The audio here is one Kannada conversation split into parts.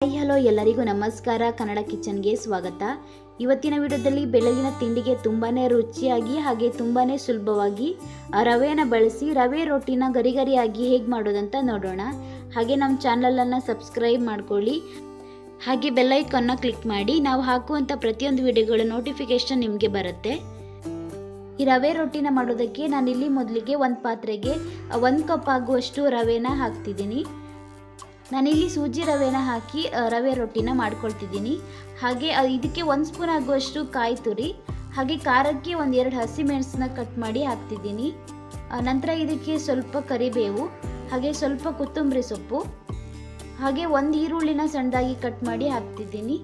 ಹಾಯ್ ಹಲೋ ಎಲ್ಲರಿಗೂ ನಮಸ್ಕಾರ. ಕನ್ನಡ ಕಿಚನ್ಗೆ ಸ್ವಾಗತ. ಇವತ್ತಿನ ವಿಡಿಯೋದಲ್ಲಿ ಬೆಳಗಿನ ತಿಂಡಿಗೆ ತುಂಬಾ ರುಚಿಯಾಗಿ ಹಾಗೆ ತುಂಬಾ ಸುಲಭವಾಗಿ ರವೆಯನ್ನು ಬಳಸಿ ರವೆ ರೊಟ್ಟಿನ ಗರಿಗರಿಯಾಗಿ ಹೇಗೆ ಮಾಡೋದಂತ ನೋಡೋಣ. ಹಾಗೆ ನಮ್ಮ ಚಾನಲನ್ನು ಸಬ್ಸ್ಕ್ರೈಬ್ ಮಾಡ್ಕೊಳ್ಳಿ. ಹಾಗೆ ಬೆಲ್ಲೈಕನ್ನು ಕ್ಲಿಕ್ ಮಾಡಿ ನಾವು ಹಾಕುವಂಥ ಪ್ರತಿಯೊಂದು ವಿಡಿಯೋಗಳ ನೋಟಿಫಿಕೇಶನ್ ನಿಮಗೆ ಬರುತ್ತೆ. ಈ ರವೆ ರೊಟ್ಟಿನ ಮಾಡೋದಕ್ಕೆ ನಾನಿಲ್ಲಿ ಮೊದಲಿಗೆ ಒಂದು ಪಾತ್ರೆಗೆ ಒಂದು ಕಪ್ ಆಗುವಷ್ಟು ರವೆನ ಹಾಕ್ತಿದ್ದೀನಿ. ನಾನಿಲ್ಲಿ ಸೂಜಿ ರವೆನ ಹಾಕಿ ರವೆ ರೊಟ್ಟಿನ ಮಾಡ್ಕೊಳ್ತಿದ್ದೀನಿ. ಹಾಗೆ ಇದಕ್ಕೆ ಒಂದು ಸ್ಪೂನ್ ಆಗುವಷ್ಟು ಕಾಯಿ ತುರಿ, ಹಾಗೆ ಖಾರಕ್ಕೆ ಒಂದು ಎರಡು ಹಸಿಮೆಣಸನ್ನ ಕಟ್ ಮಾಡಿ ಹಾಕ್ತಿದ್ದೀನಿ. ನಂತರ ಇದಕ್ಕೆ ಸ್ವಲ್ಪ ಕರಿಬೇವು, ಹಾಗೆ ಸ್ವಲ್ಪ ಕೊತ್ತಂಬರಿ ಸೊಪ್ಪು, ಹಾಗೆ ಒಂದು ಈರುಳ್ಳಿನ ಸಣ್ಣದಾಗಿ ಕಟ್ ಮಾಡಿ ಹಾಕ್ತಿದ್ದೀನಿ.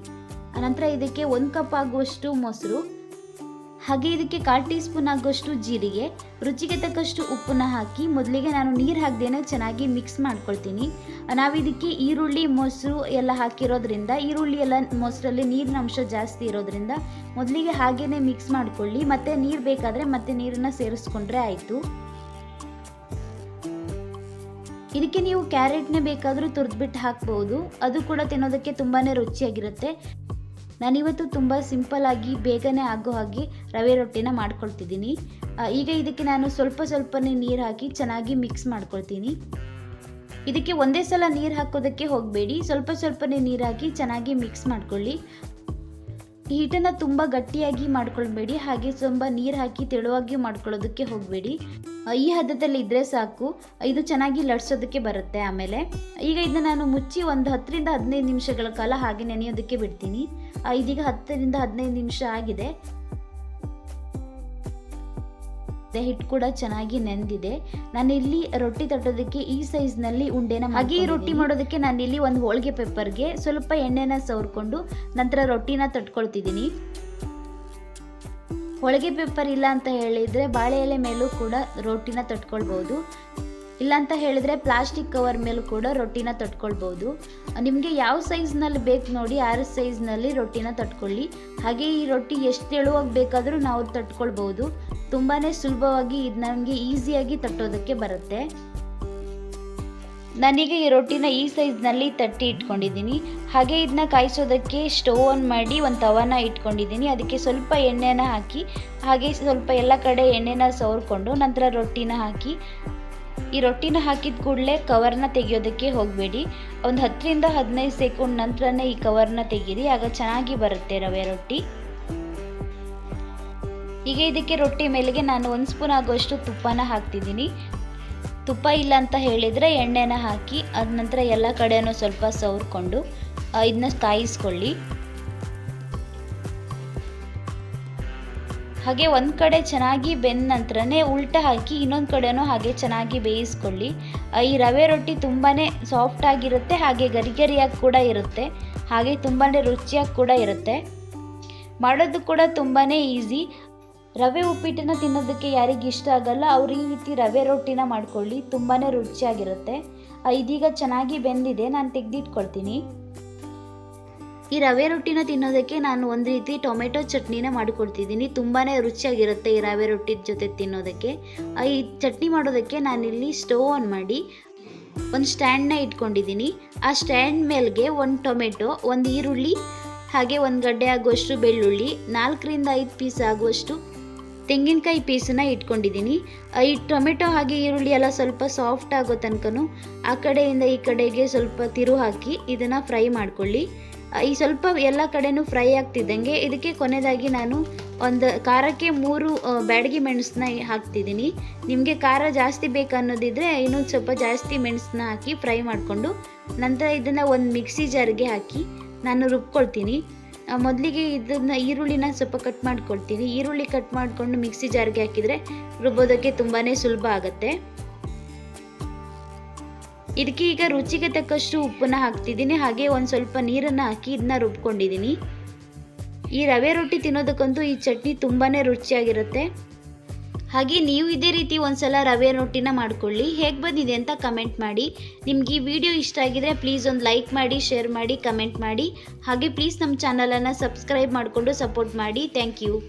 ನಂತರ ಇದಕ್ಕೆ ಒಂದು ಕಪ್ ಆಗುವಷ್ಟು ಮೊಸರು ಹಾಗೆ ಇದಕ್ಕೆ ಕಾಲು ಟೀ ಸ್ಪೂನ್ ಆಗೋಷ್ಟು ಜೀರಿಗೆ, ರುಚಿಗೆ ತಕ್ಕಷ್ಟು ಉಪ್ಪನ್ನ ಹಾಕಿ ಮೊದಲಿಗೆ ನಾನು ನೀರು ಹಾಕ್ದೇನೆ ಚೆನ್ನಾಗಿ ಮಿಕ್ಸ್ ಮಾಡ್ಕೊಳ್ತೀನಿ. ನಾವು ಇದಕ್ಕೆ ಈರುಳ್ಳಿ, ಮೊಸರು ಎಲ್ಲ ಹಾಕಿರೋದ್ರಿಂದ, ಈರುಳ್ಳಿ ಎಲ್ಲ ಮೊಸರಲ್ಲಿ ನೀರಿನ ಅಂಶ ಜಾಸ್ತಿ ಇರೋದ್ರಿಂದ ಮೊದಲಿಗೆ ಹಾಗೇನೆ ಮಿಕ್ಸ್ ಮಾಡ್ಕೊಳ್ಳಿ. ಮತ್ತೆ ನೀರು ಬೇಕಾದರೆ ಮತ್ತೆ ನೀರನ್ನು ಸೇರಿಸ್ಕೊಂಡ್ರೆ ಆಯಿತು. ಇದಕ್ಕೆ ನೀವು ಕ್ಯಾರೆಟ್ನೇ ಬೇಕಾದರೂ ತುರಿದ್ಬಿಟ್ಟು ಹಾಕ್ಬೋದು. ಅದು ಕೂಡ ತಿನ್ನೋದಕ್ಕೆ ತುಂಬಾ ರುಚಿಯಾಗಿರುತ್ತೆ. ನಾನಿವತ್ತು ತುಂಬ ಸಿಂಪಲ್ ಆಗಿ ಬೇಗನೆ ಆಗೋ ಹಾಗೆ ರವೆ ರೊಟ್ಟಿನ ಮಾಡ್ಕೊಳ್ತಿದ್ದೀನಿ. ಈಗ ಇದಕ್ಕೆ ನಾನು ಸ್ವಲ್ಪ ಸ್ವಲ್ಪನೇ ನೀರು ಹಾಕಿ ಚೆನ್ನಾಗಿ ಮಿಕ್ಸ್ ಮಾಡ್ಕೊಳ್ತೀನಿ. ಇದಕ್ಕೆ ಒಂದೇ ಸಲ ನೀರು ಹಾಕೋದಕ್ಕೆ ಹೋಗಬೇಡಿ. ಸ್ವಲ್ಪ ಸ್ವಲ್ಪನೇ ನೀರು ಹಾಕಿ ಚೆನ್ನಾಗಿ ಮಿಕ್ಸ್ ಮಾಡ್ಕೊಳ್ಳಿ. ಹಿಟ್ಟನ್ನು ತುಂಬ ಗಟ್ಟಿಯಾಗಿ ಮಾಡ್ಕೊಳ್ಬೇಡಿ. ಹಾಗೆ ತುಂಬ ನೀರು ಹಾಕಿ ತೆಳುವಾಗಿ ಮಾಡ್ಕೊಳ್ಳೋದಕ್ಕೆ ಹೋಗಬೇಡಿ. ಈ ಹದದಲ್ಲಿ ಇದ್ದರೆ ಸಾಕು. ಇದು ಚೆನ್ನಾಗಿ ಲಡ್ಸೋದಕ್ಕೆ ಬರುತ್ತೆ ಆಮೇಲೆ. ಈಗ ಇದನ್ನ ನಾನು ಮುಚ್ಚಿ ಒಂದು ಹತ್ತರಿಂದ ಹದಿನೈದು ನಿಮಿಷಗಳ ಕಾಲ ಹಾಗೆ ನೆನೆಯೋದಕ್ಕೆ ಬಿಡ್ತೀನಿ. ಇದೀಗ ಹತ್ತರಿಂದ ಹದಿನೈದು ನಿಮಿಷ ಆಗಿದೆ. ಹಿಟ್ಟು ಕೂಡ ಚೆನ್ನಾಗಿ ನೆಂದಿದೆ. ನಾನಿಲ್ಲಿ ರೊಟ್ಟಿ ತಟ್ಟೋದಕ್ಕೆ ಈ ಸೈಜ್ನಲ್ಲಿ ಉಂಡೆನ ಹಾಗೆ ಈ ರೊಟ್ಟಿ ಮಾಡೋದಕ್ಕೆ ನಾನಿಲ್ಲಿ ಒಂದು ಹೋಳಿಗೆ ಪೇಪರ್ಗೆ ಸ್ವಲ್ಪ ಎಣ್ಣೆನ ಸವರ್ಕೊಂಡು ನಂತರ ರೊಟ್ಟಿನ ತಟ್ಕೊಳ್ತಿದ್ದೀನಿ. ಹೋಳಿಗೆ ಪೇಪರ್ ಇಲ್ಲ ಅಂತ ಹೇಳಿದರೆ ಬಾಳೆ ಎಲೆ ಮೇಲೂ ಕೂಡ ರೊಟ್ಟಿನ ತಟ್ಕೊಳ್ಬೋದು. ಇಲ್ಲ ಅಂತ ಹೇಳಿದರೆ ಪ್ಲಾಸ್ಟಿಕ್ ಕವರ್ ಮೇಲೂ ಕೂಡ ರೊಟ್ಟಿನ ತಟ್ಕೊಳ್ಬೋದು. ನಿಮಗೆ ಯಾವ ಸೈಜ್ನಲ್ಲಿ ಬೇಕು ನೋಡಿ ಆ ಸೈಜ್ನಲ್ಲಿ ರೊಟ್ಟಿನ ತಟ್ಕೊಳ್ಳಿ. ಹಾಗೆ ಈ ರೊಟ್ಟಿ ಎಷ್ಟು ತೆಳುವಾಗಿ ಬೇಕಾದರೂ ನಾವು ತಟ್ಕೊಳ್ಬೋದು. ತುಂಬಾ ಸುಲಭವಾಗಿ ಇದು ನಮಗೆ ಈಸಿಯಾಗಿ ತಟ್ಟೋದಕ್ಕೆ ಬರುತ್ತೆ. ನಾನೀಗ ಈ ರೊಟ್ಟಿನ ಈ ಸೈಜ್ನಲ್ಲಿ ತಟ್ಟಿ ಇಟ್ಕೊಂಡಿದ್ದೀನಿ. ಹಾಗೆ ಇದನ್ನ ಕಾಯಿಸೋದಕ್ಕೆ ಸ್ಟೋವ್ ಆನ್ ಮಾಡಿ ಒಂದು ತವನ ಇಟ್ಕೊಂಡಿದ್ದೀನಿ. ಅದಕ್ಕೆ ಸ್ವಲ್ಪ ಎಣ್ಣೆನ ಹಾಕಿ, ಹಾಗೆ ಸ್ವಲ್ಪ ಎಲ್ಲ ಕಡೆ ಎಣ್ಣೆನ ಸವರ್ಕೊಂಡು ನಂತರ ರೊಟ್ಟಿನ ಹಾಕಿ, ಈ ರೊಟ್ಟಿನ ಹಾಕಿದ ಕೂಡಲೇ ಕವರ್ನ ತೆಗೆಯೋದಕ್ಕೆ ಹೋಗಬೇಡಿ. ಒಂದು ಹತ್ತರಿಂದ ಹದಿನೈದು ಸೆಕೆಂಡ್ ನಂತರನೇ ಈ ಕವರ್ನ ತೆಗೀರಿ. ಆಗ ಚೆನ್ನಾಗಿ ಬರುತ್ತೆ ರವೆ ರೊಟ್ಟಿ. ಈಗ ಇದಕ್ಕೆ ರೊಟ್ಟಿ ಮೇಲೆಗೆ ನಾನು ಒಂದು ಸ್ಪೂನ್ ಆಗೋಷ್ಟು ತುಪ್ಪನ ಹಾಕ್ತಿದ್ದೀನಿ. ತುಪ್ಪ ಇಲ್ಲ ಅಂತ ಹೇಳಿದರೆ ಎಣ್ಣೆನ ಹಾಕಿ, ಅದ ನಂತರ ಎಲ್ಲ ಕಡೆಯೂ ಸ್ವಲ್ಪ ಸವರ್ಕೊಂಡು ಇದನ್ನ ಕಾಯಿಸ್ಕೊಳ್ಳಿ. ಹಾಗೆ ಒಂದು ಕಡೆ ಚೆನ್ನಾಗಿ ಬೆಂದ ನಂತರನೇ ಉಲ್ಟ ಹಾಕಿ, ಇನ್ನೊಂದು ಕಡೆನೂ ಹಾಗೆ ಚೆನ್ನಾಗಿ ಬೇಯಿಸ್ಕೊಳ್ಳಿ. ಈ ರವೆ ರೊಟ್ಟಿ ತುಂಬಾ ಸಾಫ್ಟ್ ಆಗಿರುತ್ತೆ, ಹಾಗೆ ಗರಿ ಗರಿಯಾಗಿ ಕೂಡ ಇರುತ್ತೆ. ಹಾಗೆ ತುಂಬಾ ರುಚಿಯಾಗಿ ಕೂಡ ಇರುತ್ತೆ. ಮಾಡೋದು ಕೂಡ ತುಂಬಾ ಈಸಿ ರವೆ ಉಪ್ಪಿಟ್ಟನ್ನ ತಿನ್ನೋದಕ್ಕೆ ಯಾರಿಗೆ ಇಷ್ಟ ಆಗಲ್ಲ, ಅವ್ರು ಈ ರೀತಿ ರವೆ ರೊಟ್ಟಿನ ಮಾಡ್ಕೊಳ್ಳಿ ತುಂಬಾ ರುಚಿಯಾಗಿರುತ್ತೆ. ಇದೀಗ ಚೆನ್ನಾಗಿ ಬೆಂದಿದೆ, ನಾನು ತೆಗೆದಿಟ್ಕೊಳ್ತೀನಿ. ಈ ರವೆ ರೊಟ್ಟಿನ ತಿನ್ನೋದಕ್ಕೆ ನಾನು ಒಂದು ರೀತಿ ಟೊಮೆಟೊ ಚಟ್ನಿನ ಮಾಡಿಕೊಡ್ತಿದ್ದೀನಿ ತುಂಬಾ ರುಚಿಯಾಗಿರುತ್ತೆ ಈ ರವೆ ರೊಟ್ಟಿ ಜೊತೆ ತಿನ್ನೋದಕ್ಕೆ. ಈ ಚಟ್ನಿ ಮಾಡೋದಕ್ಕೆ ನಾನಿಲ್ಲಿ ಸ್ಟೋವ್ ಆನ್ ಮಾಡಿ ಒಂದು ಸ್ಟ್ಯಾಂಡ್ನ ಇಟ್ಕೊಂಡಿದ್ದೀನಿ. ಆ ಸ್ಟ್ಯಾಂಡ್ ಮೇಲ್ಗೆ ಒಂದು ಟೊಮೆಟೊ, ಒಂದು ಈರುಳ್ಳಿ, ಹಾಗೆ ಒಂದು ಗಡ್ಡೆ ಆಗುವಷ್ಟು ಬೆಳ್ಳುಳ್ಳಿ, ನಾಲ್ಕರಿಂದ ಐದು ಪೀಸ್ ಆಗುವಷ್ಟು ತೆಂಗಿನಕಾಯಿ ಪೀಸನ್ನ ಇಟ್ಕೊಂಡಿದ್ದೀನಿ. ಈ ಟೊಮೆಟೊ ಹಾಗೆ ಈರುಳ್ಳಿ ಎಲ್ಲ ಸ್ವಲ್ಪ ಸಾಫ್ಟ್ ಆಗೋ ತನಕನೂ ಆ ಕಡೆಯಿಂದ ಈ ಕಡೆಗೆ ಸ್ವಲ್ಪ ತಿರು ಹಾಕಿ ಇದನ್ನು ಫ್ರೈ ಮಾಡ್ಕೊಳ್ಳಿ. ಈ ಸ್ವಲ್ಪ ಎಲ್ಲ ಕಡೆಯೂ ಫ್ರೈ ಆಗ್ತಿದ್ದಂಗೆ ಇದಕ್ಕೆ ಕೊನೆಯದಾಗಿ ನಾನು ಒಂದು ಖಾರಕ್ಕೆ ಮೂರು ಬ್ಯಾಡಗಿ ಮೆಣಸನ್ನ ಹಾಕ್ತಿದ್ದೀನಿ. ನಿಮಗೆ ಖಾರ ಜಾಸ್ತಿ ಬೇಕನ್ನೋದಿದ್ರೆ ಇನ್ನೊಂದು ಸ್ವಲ್ಪ ಜಾಸ್ತಿ ಮೆಣಸನ್ನ ಹಾಕಿ ಫ್ರೈ ಮಾಡಿಕೊಂಡು ನಂತರ ಇದನ್ನು ಒಂದು ಮಿಕ್ಸಿ ಜಾರ್ಗೆ ಹಾಕಿ ನಾನು ರುಬ್ಕೊಳ್ತೀನಿ. ಮೊದಲಿಗೆ ಇದನ್ನು ಈರುಳ್ಳಿನ ಸ್ವಲ್ಪ ಕಟ್ ಮಾಡ್ಕೊಳ್ತೀನಿ ಈರುಳ್ಳಿ ಕಟ್ ಮಾಡಿಕೊಂಡು ಮಿಕ್ಸಿ ಜಾರ್ಗೆ ಹಾಕಿದರೆ ರುಬ್ಬೋದಕ್ಕೆ ತುಂಬಾ ಸುಲಭ ಆಗುತ್ತೆ. ಇದಕ್ಕೆ ಈಗ ರುಚಿಗೆ ತಕ್ಕಷ್ಟು ಉಪ್ಪನ್ನ ಹಾಕ್ತಿದ್ದೀನಿ. ಹಾಗೆ ಒಂದು ಸ್ವಲ್ಪ ನೀರನ್ನು ಹಾಕಿ ಇದನ್ನ ರುಬ್ಕೊಂಡಿದ್ದೀನಿ. ಈ ರವೆ ರೊಟ್ಟಿ ತಿನ್ನೋದಕ್ಕಂತೂ ಈ ಚಟ್ನಿ ತುಂಬಾ ರುಚಿಯಾಗಿರುತ್ತೆ. ಹಾಗೆ ನೀವು ಇದೇ ರೀತಿ ಒಂದ್ಸಲ ರವೆ ರೊಟ್ಟಿನ ಮಾಡ್ಕೊಳ್ಳಿ. ಹೇಗೆ ಬಂದಿದೆ ಅಂತ ಕಮೆಂಟ್ ಮಾಡಿ. ನಿಮ್ಗೆ ಈ ವಿಡಿಯೋ ಇಷ್ಟ ಆಗಿದ್ರೆ ಪ್ಲೀಸ್ ಒಂದು ಲೈಕ್ ಮಾಡಿ ಶೇರ್ ಮಾಡಿ ಕಮೆಂಟ್ ಮಾಡಿ. ಹಾಗೆ ಪ್ಲೀಸ್ ನಮ್ಮ ಚಾನಲನ್ನು ಸಬ್ಸ್ಕ್ರೈಬ್ ಮಾಡಿಕೊಂಡು ಸಪೋರ್ಟ್ ಮಾಡಿ. Thank you